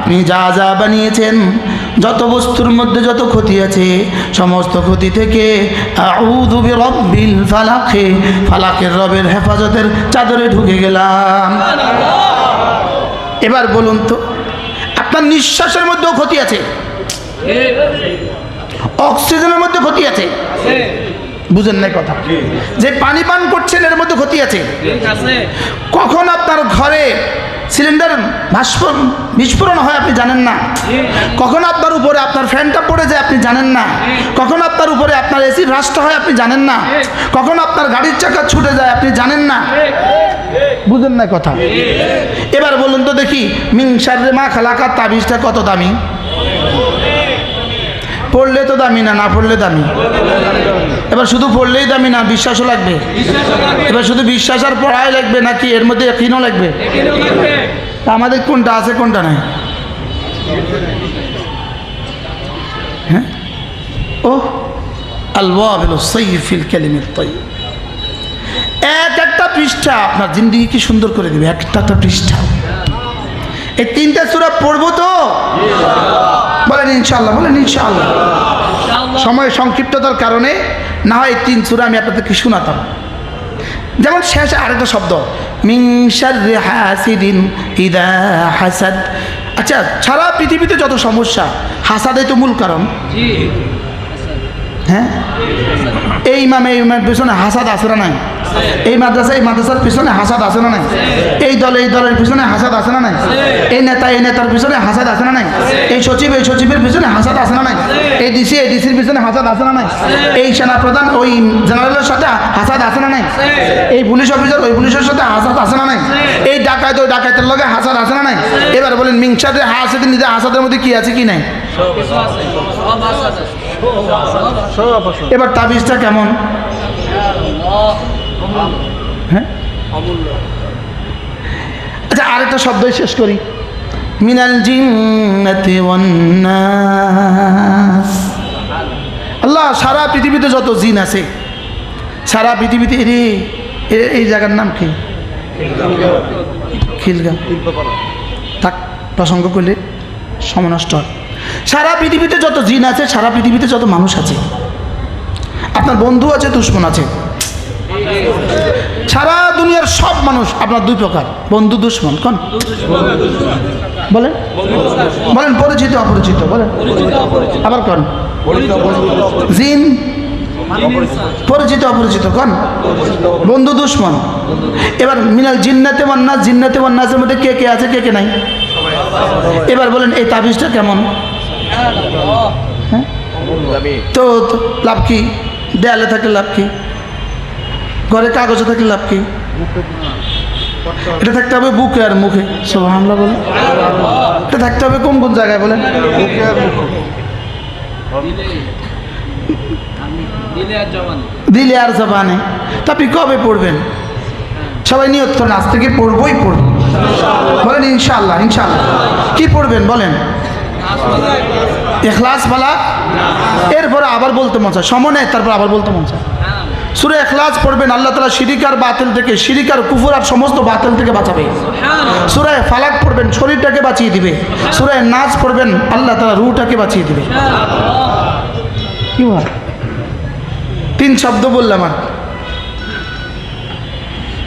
আপনি যা যা বানিয়েছেন যত বস্তুর মধ্যে যত ক্ষতি আছে সমস্ত ক্ষতি থেকে ফালাকে ফালাকের রবের হেফাজতের চাদরে ঢুকে গেলাম। এবার বলুন তো আপনার নিঃশ্বাসের মধ্যেও ক্ষতি আছে? অক্সিজেনের মধ্যে ক্ষতি আছে? বুঝেন নাই কথা। যে পানি পান করছেন এর মধ্যে ক্ষতি আছে। কখন আপনার ঘরে সিলিন্ডার ভাস্ফোরণ, বিস্ফোরণ হয় আপনি জানেন না। কখন আপনার উপরে আপনার ফ্যানটা পড়ে যায় আপনি জানেন না। কখন আপনার উপরে আপনার এসি রাস্ট হয় আপনি জানেন না। কখন আপনার গাড়ির চাকা ছুটে যায় আপনি জানেন না। বুঝেন না কথা? এবার বলুন তো দেখি, মিংসার মা খালাকার তাবিজটা কত দামি? পড়লে তো দামি না না পড়লে দামি। এবার শুধু পড়লেই দামি না, বিশ্বাসও লাগবে। এবার শুধু বিশ্বাস আর পড়াই লাগবে নাকি এর মধ্যে কিনও লাগবে? আমাদের কোনটা আছে, কোনটা নাই? হ্যাঁ? এক একটা পৃষ্ঠা আপনার জিন্দিগি কি সুন্দর করে দেবে একটা একটা পৃষ্ঠা। এই তিনটা সুরা পড়ব তো? বলেন ইনশাল্লাহ বলেন ইনশাল্লাহ সময় সংক্ষিপ্ততার কারণে না হয় তিন সুরা আমি আপনাদেরকে শোনাতাম। যেমন শেষে আরেকটা শব্দ মিংসার হাসিদিন ইদা হাসাদ। আচ্ছা সারা পৃথিবীতে যত সমস্যা হাসাদে তো মূল কারণ। হ্যাঁ? এই ইমাম এই ইমামের পিছনে হাসাদ না নাই? এই মাদ্রাসা এই মাদ্রাসার পিছনে হাসাদ আছে না নাই? এই দল এই দলের পিছনে হাসাদ আছে না নাই? এই নেতা এই নেতার পিছনে হাসাদ আছে না নাই? এই সচিব এই সচিবের পিছনে হাসাদ আছে না নাই? এই ডিসি এই ডিসির পিছনে হাসাদ আছে না নাই? এই সেনা প্রধান ওই জেনারেলের সাথে হাসাদ আছে না নাই? এই পুলিশ অফিসার ওই পুলিশের সাথে হাসাদ আছে না নাই? এই ডাকাত ওই ডাকাতের লগে হাসাদ আছে না নাই? এবার বলেন মিংসাদের হাসাদের নিজের হাসাদের মধ্যে কি আছে কি নাই? এবার তাবিজটা কেমন? হ্যাঁ? আচ্ছা আরেকটা শব্দ শেষ করি। মিনাল জিন্নাতি ওয়ান নাস। আল্লাহ সারা পৃথিবীতে যত জিন আছে সারা পৃথিবীতে এরে এ- এই জায়গার নাম কি? খিলগা থাক প্রসঙ্গ করলে সমনষ্ট হয়। সারা পৃথিবীতে যত জিন আছে সারা পৃথিবীতে যত মানুষ আছে আপনার বন্ধু আছে দুশ্মন আছে সারা দুনিয়ার সব মানুষ আপনার দুই প্রকার। বন্ধু দুশ্মন, কোন? বলেন। বলেন, পরিচিত, অপরিচিত, বলেন। আবার কোন? জিন? পরিচিত, অপরিচিত, কোন? বন্ধু দুশ্মন। এবার মিনাল জিন্নাতে মান্নাস জিন্নাতে মান্নাসের মধ্যে কে কে আছে, কে কে নাই? এবার বলেন, এই তাবিজটা কেমন? হ্যাঁ? তো, লাভ কি? দেয়ালে থাকলে লাভ কি? ঘরে কাগজে থাকলে লাভ কি? এটা থাকতে হবে বুকে আর মুখে। সব হামলা বলে এটা থাকতে হবে কোন কোন জায়গায় বলেন? দিলে আর জবানে। তা আপনি কবে পড়বেন? সবাই নিয়ত করেন, আজ থেকে পড়বই পড়ব। বলেন ইনশাল্লাহ ইনশাল্লাহ কি পড়বেন বলেন? এখলাস বলা? এরপরে আবার বলতে মন চায়। সময় নেয় তারপর আবার বলতে মন চায়। সুরে এখলাস পড়বেন আল্লাহ তালা শিরিকার বাতিল থেকে শিরিকার কুফুর আর সমস্ত বাতিল থেকে বাঁচাবে। সুরায় ফালাক পড়বেন শরীরটাকে বাঁচিয়ে দিবে। সুরায় নাচ পড়বেন আল্লাহ তালা রুটাকে বাঁচিয়ে দিবে। কি তিন শব্দ বললাম আর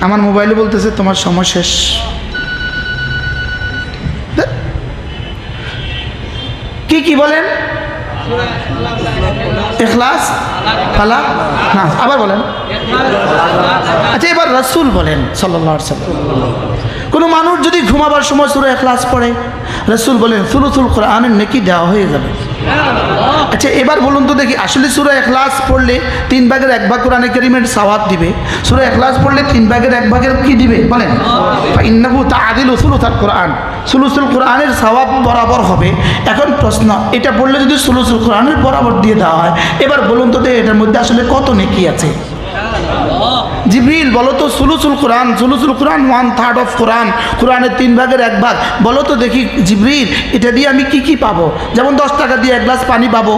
আমার মোবাইলে বলতেছে তোমার সময় শেষ। কি কি বলেন? এখলাস ফালা না, আবার বলেন। আচ্ছা এবার রসুল বলেন সাল্লাহ কোনো মানুষ যদি ঘুমাবার সময় সুরে এখলাস পড়ে, রসুল বলেন সুলুসুল কোরআনের নাকি দেওয়া হয়ে যাবে। আচ্ছা এবার বলুন তো দেখি আসলে সুরা এখলাস পড়লে তিন ভাগের এক ভাগ কোরআনে করিমের সাওয়াব দিবে। সুরা এখলাস পড়লে তিন ভাগের এক ভাগের কি দিবে? বলেন। ইন্নাবু তা আদিল উসুল তার কোরআন। সুলুসুল কোরআনের সাওয়াব বরাবর হবে। এখন প্রশ্ন এটা পড়লে যদি সুলুসুল কোরআনের বরাবর দিয়ে দেওয়া হয় এবার বলুন তো দেখি এটার মধ্যে আসলে কত নেকি আছে? জিবরিল, বলো তো সুলুসুল কোরআন সুলুসুল কোরআন ওয়ান থার্ড অফ কোরআন, কোরআনের তিন ভাগের এক ভাগ। বলো তো দেখি জিবরিল, এটা দিয়ে আমি কি কি পাবো? যেমন দশ টাকা দিয়ে এক গ্লাস পানি পাবো,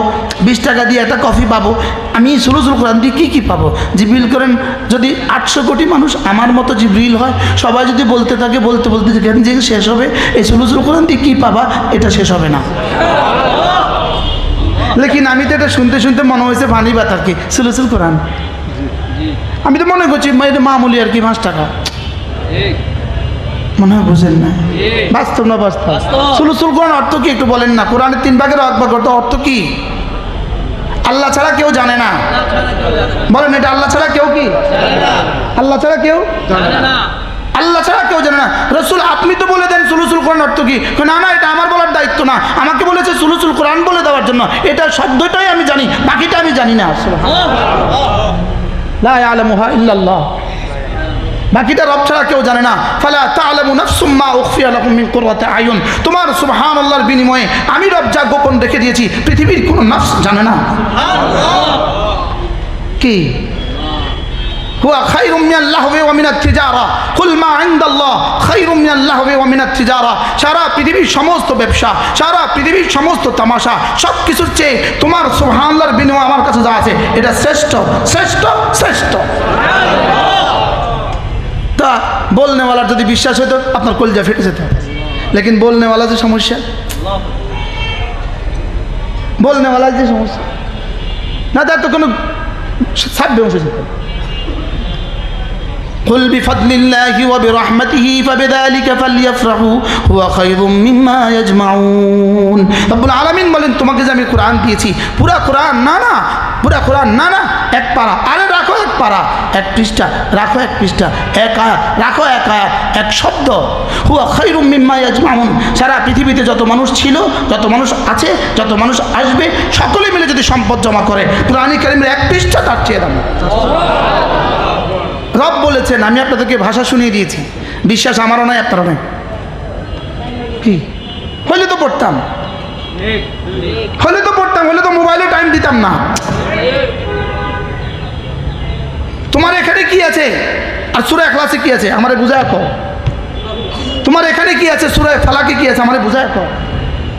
বিশ টাকা দিয়ে একটা কফি পাবো, আমি সুলুসুল কোরআন দিয়ে কী কী পাবো? জিবরিল করেন, যদি আটশো কোটি মানুষ আমার মতো জিবরিল হয়, সবাই যদি বলতে থাকে, বলতে বলতে যেখানে যে শেষ হবে, এই সুলুসুল কোরআন দিয়ে কী পাবা? এটা শেষ হবে না। লেকিন আমি তো এটা শুনতে শুনতে মনে হয়েছে পানি বা থাকি সুলুসুল কোরআন। আমি তো মনে করছি এটা মামুলি আর কি পাঁচ টাকা। মনে হয় বুঝেন না। বাস্তব না বাস্তব? সুলুসুল কোরআন অর্থ কি একটু বলেন না। কোরআনের তিন ভাগের অর্থ অর্থ কি? আল্লাহ ছাড়া কেউ জানে না। বলেন এটা আল্লাহ ছাড়া কেউ কি? আল্লাহ ছাড়া কেউ আল্লাহ ছাড়া কেউ জানে না। রসুল আপনি তো বলে দেন সুলুসুল কোরআন অর্থ কি? না না এটা আমার বলার দায়িত্ব না। আমাকে বলেছে সুলুসুল কোরআন বলে দেওয়ার জন্য। এটা শব্দটাই আমি জানি বাকিটা আমি জানি না। ইল্লাল্লাহ। বাকিটা রব ছাড়া কেউ জানে না। ফালা তাআলামু নাফসুম মা উখফিয়া লাকুম মিন কুররাতি আয়ুন। তোমার সুবহানাল্লাহর বিনিময়ে আমি রব যা গোপন রেখে দিয়েছি পৃথিবীর কোনো নফস জানে না। কি? হুয়া খাইরুম মিনাল লাহবি ওয়া মিনাত তিজারা। কুল মা ইনদাল্লাহ, খাইরুম মিনাল লাহবি ওয়া মিনাত তিজারা। সারা পৃথিবীর সমস্ত ব্যবসা, সারা পৃথিবীর সমস্ত তামাশা সব কিছুর চেয়ে তোমার সুবহানাল্লাহর বিনিময়ে আমার কাছে যা আছে, এটা শ্রেষ্ঠ শ্রেষ্ঠ শ্রেষ্ঠ। তা বলনেওয়ালার যদি বিশ্বাস হতো আপনার কলজা ফেটে যেত। লেকিন বলনেওয়ালা যে সমস্যা? বলনেওয়ালা যে সমস্যা? না তার তো কোনো সাব্য অংশ যেত قل بفضل الله وبرحمته فبذلك فليفرحوا هو خير مما يجمعون রব্বুল আলামিন বলেন তোমাকে যে আমি কোরআন দিয়েছি পুরা কোরআন না না পুরা কোরআন না না এক পারা আরে রাখো এক পারা এক পৃষ্ঠা রাখো এক পৃষ্ঠা এক আয়াত রাখো এক আয়াত এক শব্দ হুয়া খৈরুম মিম্মা ইয়াজমাউন সারা পৃথিবীতে যত মানুষ ছিল যত মানুষ আছে যত মানুষ আসবে সকলে মিলে যদি সম্পদ জমা করে কোরআনী কারিমের এক পৃষ্ঠা তার চেয়ে দাম রব বলেছেন আমি আপনাদেরকে ভাষা শুনিয়ে দিয়েছি। বিশ্বাস আমারও নয় আপনারও নয় কি? হলে তো পড়তাম। হলে তো পড়তাম হলে তো মোবাইলে টাইম দিতাম না। তোমার এখানে কি আছে? আর সুরা ক্লাসে কি আছে? আমারে বুঝায় রাখো তোমার এখানে কি আছে? সুরায় ফালাকে কি আছে? আমারে বুঝায় রাখো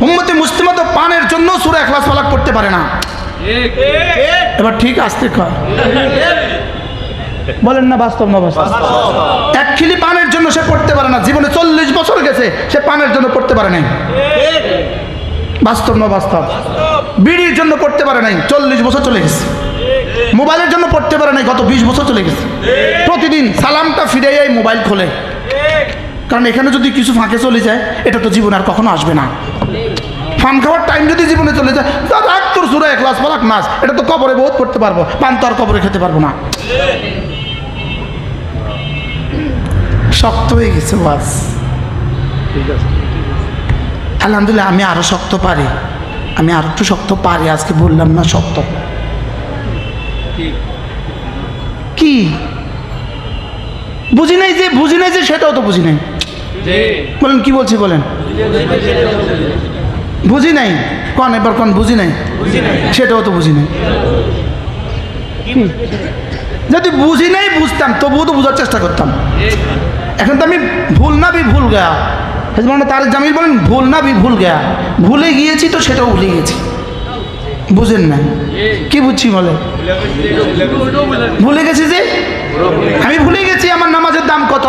উম্মতে মুসলিমা তো পানের জন্য সুরা ক্লাস ফালাক করতে পারে না। এবার ঠিক আসতে কর বলেন না বাস্তব না বাস্তব? এক খিলি পানের জন্য সে পড়তে পারে না জীবনে চল্লিশ বছর গেছে সে পানের জন্য পড়তে পারে নাই। বাস্তব না বাস্তব? বিড়ির জন্য পড়তে পারে নাই চল্লিশ বছর চলে গেছে। মোবাইলের জন্য পড়তে পারে নাই গত বিশ বছর চলে গেছে। প্রতিদিন সালামটা ফিরে যায় মোবাইল খোলে। কারণ এখানে যদি কিছু ফাঁকে চলে যায় এটা তো জীবন আর কখনো আসবে না। ফান খাওয়ার টাইম যদি জীবনে চলে যায় রাখ তোর সুরা এক ক্লাস পালাক নাচ এটা তো কবরে বহুত পড়তে পারব পান তো আর কবরে খেতে পারব না। শক্ত হয়ে গেছে বাস। আলহামদুলিল্লাহ আমি আরও শক্ত পারি। আমি আরও একটু শক্ত পারি আজকে বললাম না শক্ত। কি? বুঝি নাই যে বুঝি নাই যে সেটাও তো বুঝি নাই। বলেন কি বলছি বলেন? বুঝি নাই? কন এবার কন বুঝি নাই? সেটাও তো বুঝি নাই? যদি বুঝি নাই বুঝতাম, তবুও তো বোঝার চেষ্টা করতাম। এখন তো আমি ভুল না বি ভুল গেয়া। মানে তার জামিল বলেন, ভুল না বি ভুল গা ভুলে গিয়েছি তো সেটাও ভুলে গেছি। বুঝেন না? কি বুঝছি বলে ভুলে গেছি যে? আমি ভুলে গেছি, আমার নামাজের দাম কত?